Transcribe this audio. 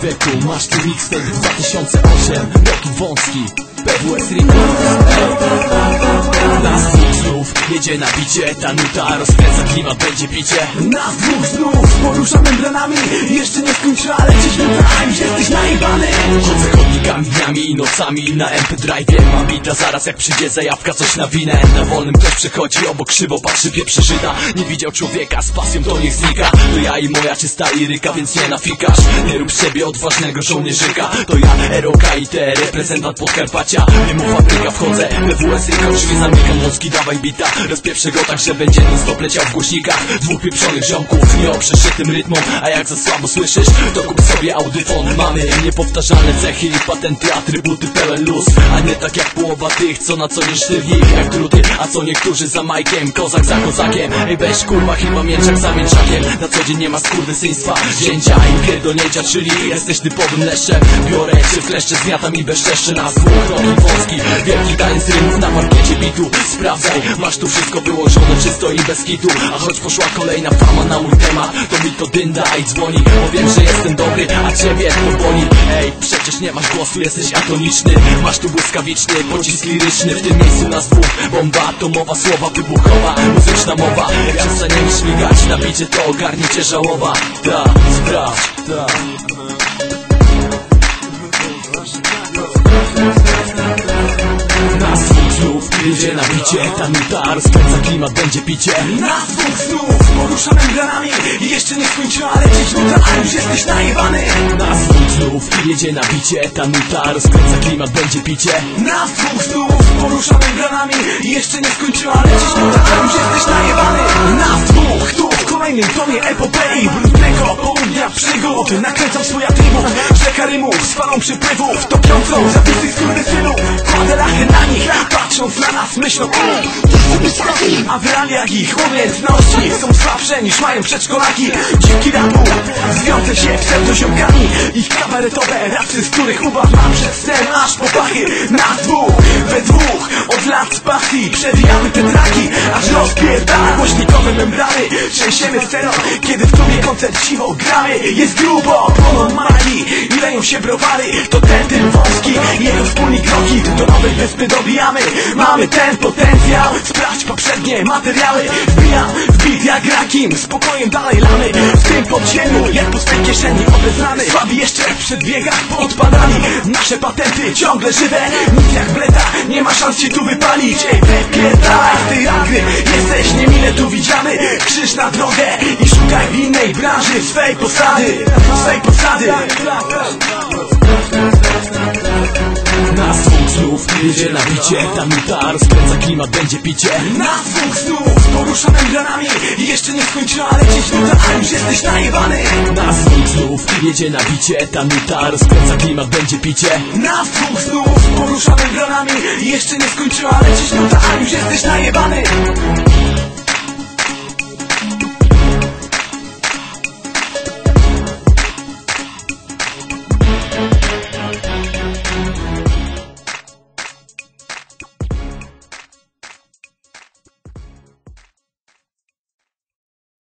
człowieku. Masz tu mixtape 2008 Roki wąski PWS Records znów jedzie na bicie Ta nuta rozkręca klimat, będzie picie. Nas dwóch znów porusza membranami Jeszcze nie skończyła lecieć A już jesteś najebany. Chodzę chodnikami dniami i nocami Na MP drive mam bita Zaraz jak przyjdzie zajawka coś na winę. Na wolnym ktoś przechodzi obok krzywo Patrzy pieprze Nie widział człowieka z pasją to niech znika. To ja i moja czysta liryka więc nie nafikasz. Nie rób siebie odważnego żołnierzyka. To ja Eroka i te reprezentant Podkarpacia Nie mów fabryka wchodzę. PWS Ryka drzwi zamykam Mocki dawaj bita. Rozpieprzę go tak, że będzie non stop leciał w głośnikach. Dwóch pieprzonych ziomków Nie oprzesz się tym rytmom A jak za słabo słyszysz To kup sobie audyfon. Mamy niepowtarzalne cechy i patenty Atrybuty pełen luz. A nie tak jak połowa tych Co na co nie sztywni. Jak druty A co niektórzy za majkiem. Kozak za kozakiem. Ej weź kurwa chyba mięczak za mięczakiem. Na co dzień nie ma skurwysyństwa. Wzięcia i pierdolnięcia Czyli jesteś typowym leszczem. Biorę cię w kleszcze Zmiatam i bezczeszczę na dwóch Wąski Wielki taniec rymów na parkiecie bitu. Sprawdzaj, masz tu wszystko wyłożone czysto i bez kitu. A choć poszła kolejna fama na mój temat To mi to dynda i dzwoni. Bo wiem, że jestem dobry, a ciebie to boli. Ej, przecież nie masz głosu, jesteś atoniczny. Masz tu błyskawiczny pocisk liryczny. W tym miejscu nas dwóch Bomba atomowa, słowa wybuchowa Muzyczna mowa, jak przestaniemy śmigać Na bicie to ogarnie cię żałoba Ta, sprawdź, ta jedzie na bicie Ta nuta rozkręca klimat, będzie picie. Nas dwóch znów porusza membranami Jeszcze nie skończyła lecieć nuta A już jesteś najebany. Nas dwóch znów jedzie na bicie Ta nuta rozkręca klimat, będzie picie. Nas dwóch znów porusza membranami Jeszcze nie skończyła lecieć nuta A już jesteś najebany. Nas dwóch tu w kolejnym tomie epopei Brudnego południa przygód. Nakręcam swoja trybu Rzeka rymów z falą przypływów. Topiącą zabitych myślą o A w realiach ich umiejętności Są słabsze niż mają przedszkolaki. Dziwki rapu Zwiące się pseudoziomkami Ich kabaretowe rapsy, z których ubaw mam przez sen aż po pachy Nas dwóch, we dwóch Od lat pasji przewijamy te traki Aż rozpierdala głośnikowe membrany Trzęsiemy sceną, kiedy w klubie koncert siwo gramy. Jest grubo, płoną magii I leją się browary. To ten tym wąski Jego wspólnik roki Do nowej wyspy dobijamy. Mamy ten potencjał Sprawdź poprzednie materiały. Wbijam w beat jak rakim Spokojem dalej lamy. W tym podziemiu jak po swej kieszeni obeznany Słabi jeszcze w przedbiegach podpadali Nasze patenty ciągle żywe Nic jak bleta, nie ma szans się tu wypalić. Ej, branży Swej posady, swej posady. Nas dwóch znów jedzie na bicie Ta nuta rozkręca klimat, będzie picie. Nas dwóch znów porusza membranami Jeszcze nie skończyła lecieć nuta, a już jesteś najebany. Nas dwóch znów jedzie na bicie Ta nuta rozkręca klimat, będzie picie. Nas dwóch znów porusza membranami Jeszcze nie skończyła lecieć nuta, a już jesteś najebany